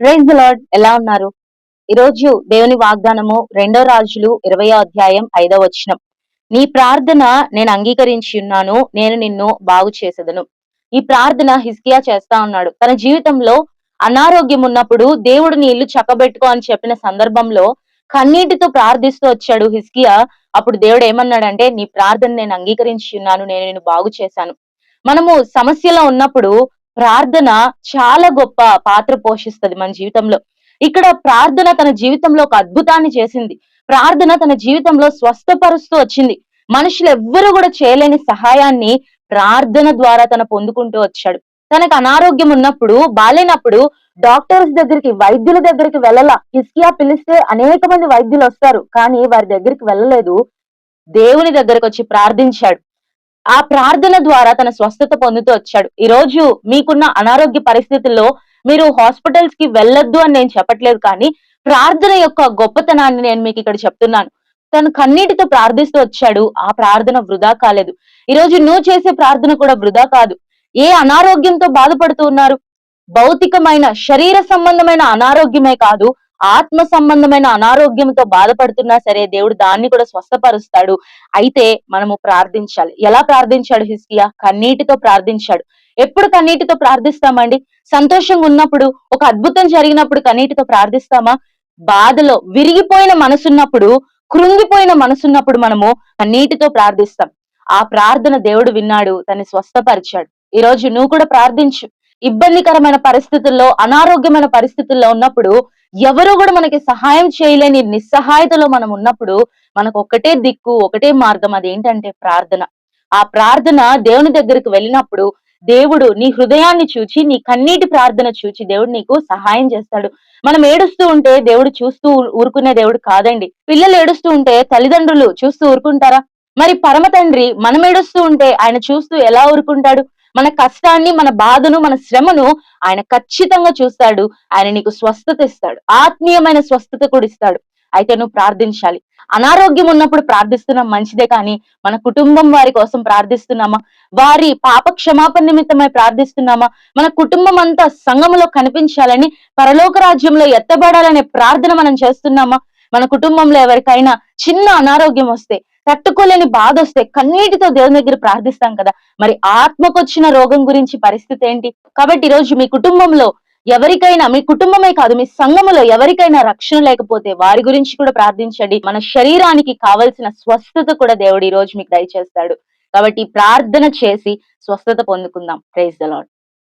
Praise lord ఎలా ఉన్నారు? ఈరోజు దేవుని వాగ్దానము రెండో రాజులు ఇరవయో అధ్యాయం ఐదో వచనం. నీ ప్రార్థన నేను అంగీకరించి ఉన్నాను నేను నిన్ను బాగు చేసేదను. ఈ ప్రార్థన హిస్కియా చేస్తా ఉన్నాడు. తన జీవితంలో అనారోగ్యం ఉన్నప్పుడు దేవుడు నీ ఇల్లు చక్కబెట్టుకో అని చెప్పిన సందర్భంలో కన్నీటితో ప్రార్థిస్తూ వచ్చాడు హిస్కియా అప్పుడు దేవుడు ఏమన్నాడంటే నీ ప్రార్థన నేను అంగీకరించి ఉన్నాను నేను నిన్ను బాగు చేశాను. మనము సమస్యలో ఉన్నప్పుడు ప్రార్థన చాలా గొప్ప పాత్ర పోషిస్తుంది మన జీవితంలో. ఇక్కడ ప్రార్థన తన జీవితంలో ఒక అద్భుతాన్ని చేసింది. ప్రార్థన తన జీవితంలో స్వస్థపరుస్తూ వచ్చింది. మనుషులు ఎవ్వరూ కూడా చేయలేని సహాయాన్ని ప్రార్థన ద్వారా తన పొందుకుంటూ వచ్చాడు. తనకు అనారోగ్యం ఉన్నప్పుడు బాలేనప్పుడు డాక్టర్స్ దగ్గరికి వైద్యుల దగ్గరికి వెళ్ళాల? కిస్కియా పిలిస్తే అనేక మంది వైద్యులు వస్తారు. కానీ వారి దగ్గరికి వెళ్ళలేదు. దేవుని దగ్గరకు వచ్చి ప్రార్థించాడు. ఆ ప్రార్థన ద్వారా తన స్వస్థత పొందుతూ వచ్చాడు. ఈ రోజు మీకున్న అనారోగ్య పరిస్థితుల్లో మీరు హాస్పిటల్స్కి వెళ్ళొద్దు అని నేను చెప్పట్లేదు కానీ ప్రార్థన యొక్క గొప్పతనాన్ని నేను మీకు ఇక్కడ చెప్తున్నాను. తను కన్నీటితో ప్రార్థిస్తూ వచ్చాడు. ఆ ప్రార్థన వృధా కాలేదు. ఈ రోజు నువ్వు చేసే ప్రార్థన కూడా వృధా కాదు. ఏ అనారోగ్యంతో బాధపడుతూ ఉన్నారు? భౌతికమైన శరీర సంబంధమైన అనారోగ్యమే కాదు. ఆత్మ సంబంధమైన అనారోగ్యంతో బాధపడుతున్నా సరే దేవుడు దాన్ని కూడా స్వస్థపరుస్తాడు. అయితే మనము ప్రార్థించాలి. ఎలా ప్రార్థించాడు హిస్కియా కన్నీటితో ప్రార్థించాడు. ఎప్పుడు కన్నీటితో ప్రార్థిస్తామండి? సంతోషంగా ఉన్నప్పుడు ఒక అద్భుతం జరిగినప్పుడు కన్నీటితో ప్రార్థిస్తామా? బాధలో విరిగిపోయిన మనసున్నప్పుడు కృంగిపోయిన మనసున్నప్పుడు మనము కన్నీటితో ప్రార్థిస్తాం. ఆ ప్రార్థన దేవుడు విన్నాడు తను స్వస్థపరిచాడు. ఈ రోజు నువ్వు కూడా ప్రార్థించు. ఇబ్బందికరమైన పరిస్థితుల్లో అనారోగ్యమైన పరిస్థితుల్లో ఉన్నప్పుడు ఎవరు కూడా మనకి సహాయం చేయలేని నిస్సహాయతలో మనం ఉన్నప్పుడు మనకు ఒకటే దిక్కు ఒకటే మార్గం అదేంటంటే ప్రార్థన. ఆ ప్రార్థన దేవుని దగ్గరికి వెళ్ళినప్పుడు దేవుడు నీ హృదయాన్ని చూచి నీ కన్నీటి ప్రార్థన చూచి దేవుడు నీకు సహాయం చేస్తాడు. మనం ఏడుస్తూ ఉంటే దేవుడు చూస్తూ ఊరుకునే దేవుడు కాదండి. పిల్లలు ఏడుస్తూ ఉంటే తల్లిదండ్రులు చూస్తూ ఊరుకుంటారా? మరి పరమ తండ్రి మనం ఏడుస్తూ ఉంటే ఆయన చూస్తూ ఎలా ఊరుకుంటాడు? మన కష్టాన్ని మన బాధను మన శ్రమను ఆయన ఖచ్చితంగా చూస్తాడు. ఆయన నీకు స్వస్థత ఇస్తాడు. ఆత్మీయమైన స్వస్థత కూడా ఇస్తాడు. అయితే నువ్వు ప్రార్థించాలి. అనారోగ్యం ఉన్నప్పుడు ప్రార్థిస్తున్నాం మంచిదే కానీ మన కుటుంబం వారి కోసం ప్రార్థిస్తున్నామా? వారి పాప క్షమాపణ నిమిత్తమై ప్రార్థిస్తున్నామా? మన కుటుంబం అంతా సంఘములో కనిపించాలని పరలోక రాజ్యంలో ఎత్తబడాలనే ప్రార్థన మనం చేస్తున్నామా? మన కుటుంబంలో ఎవరికైనా చిన్న అనారోగ్యం వస్తే తట్టుకోలేని బాధ వస్తే కన్నీటితో దేవుని దగ్గర ప్రార్థిస్తాం కదా. మరి ఆత్మకొచ్చిన రోగం గురించి పరిస్థితి ఏంటి? కాబట్టి ఈరోజు మీ కుటుంబంలో ఎవరికైనా మీ కుటుంబమే కాదు మీ సంఘములో ఎవరికైనా రక్షణ లేకపోతే వారి గురించి కూడా ప్రార్థించండి. మన శరీరానికి కావలసిన స్వస్థత కూడా దేవుడు ఈ రోజు మీకు దయచేస్తాడు. కాబట్టి ప్రార్థన చేసి స్వస్థత పొందుకుందాం. Praise the lord